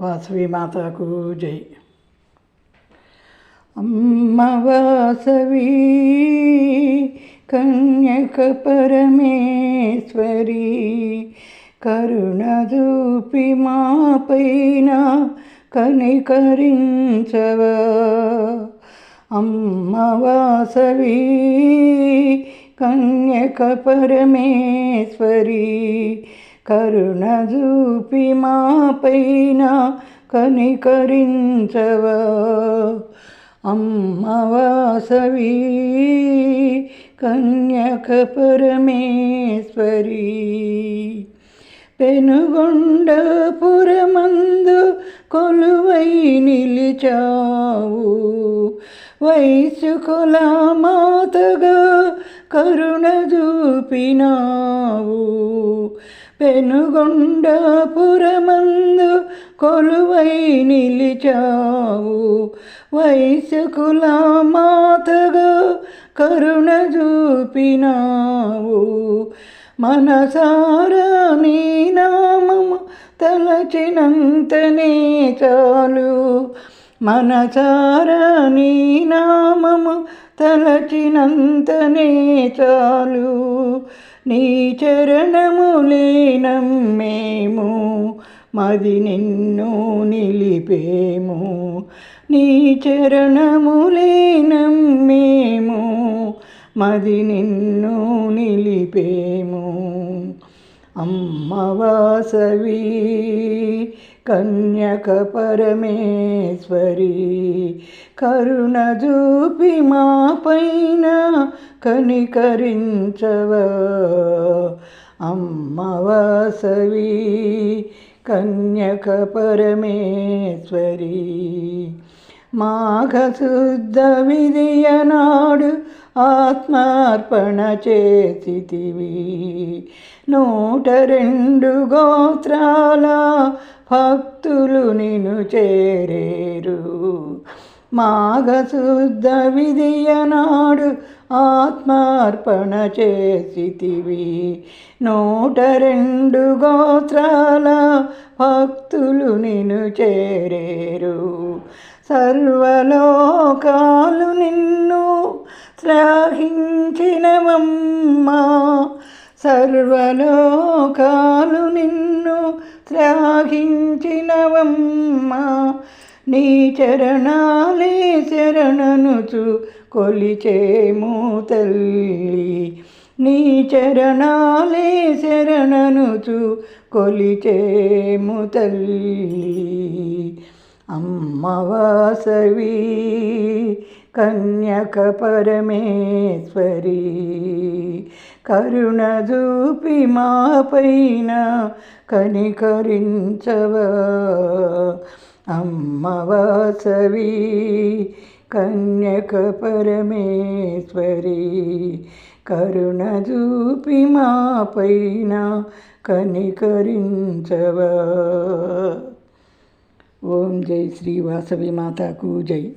వాసవి మాతకు జై. అమ్మ వాసవి కన్యక పరమేశ్వరి కరుణదూపి మా పైన కనికరించవా. అమ్మ వాసవి కన్యక పరమేశ్వరి కరుణ చూపి మా పైన కనికరించవా? అమ్మ వాసవి కన్యక పరమేశ్వరి పెనుగొండపురమందు కొలువై నిలిచావు. వయసుకుల మాతగా కరుణ చూపినావు పెనుగొండపురమందు కొలువై నిలిచావు. వయసుకుల మాతగా కరుణ చూపినావు. మనసారా నీ నామము తలచినంతనే చాలు. మనసారా నీ నామము తలచినంతనే చాలు. నీ చరణములే నమ్మేము మది నిన్ను నిలిపేము. నీ చరణములే నమ్మేము మది నిన్ను నిలిపేము. అమ్మవాసవి కన్యక పరమేశ్వరి కరుణ చూపి మా పైన కనికరించవా. అమ్మ వాసవి కన్యక పరమేశ్వరి మాఘశుద్ధ విధియనాడు ఆత్మార్పణ చేసితివి. నూట రెండు గోత్రాల భక్తులు నిను చేరేరు. మాఘశుద్ధ విధియనాడు ఆత్మార్పణ చేసితివి నూట రెండు గోత్రాల భక్తులు నిన్ను చేరేరు. సర్వలోకాలు నిన్ను శ్లాఘించినవమ్మా సర్వలోకాలు నిన్ను శ్లాఘించినవమ్మా నీ చరణాలే శరణనుచు కొలిచేము తల్లి. నీ చరణాలే శరణనుచు కొలిచేము తల్లి. అమ్మవాసవి కన్యక పరమేశ్వరి కరుణ చూపి మా పైన కనికరించవా. అమ్మవాసవి కన్యక పరమేశ్వరి కరుణ చూపి మా పైన కనికరించవా. ఓం జై శ్రీ వాసవి మాతాకు జై.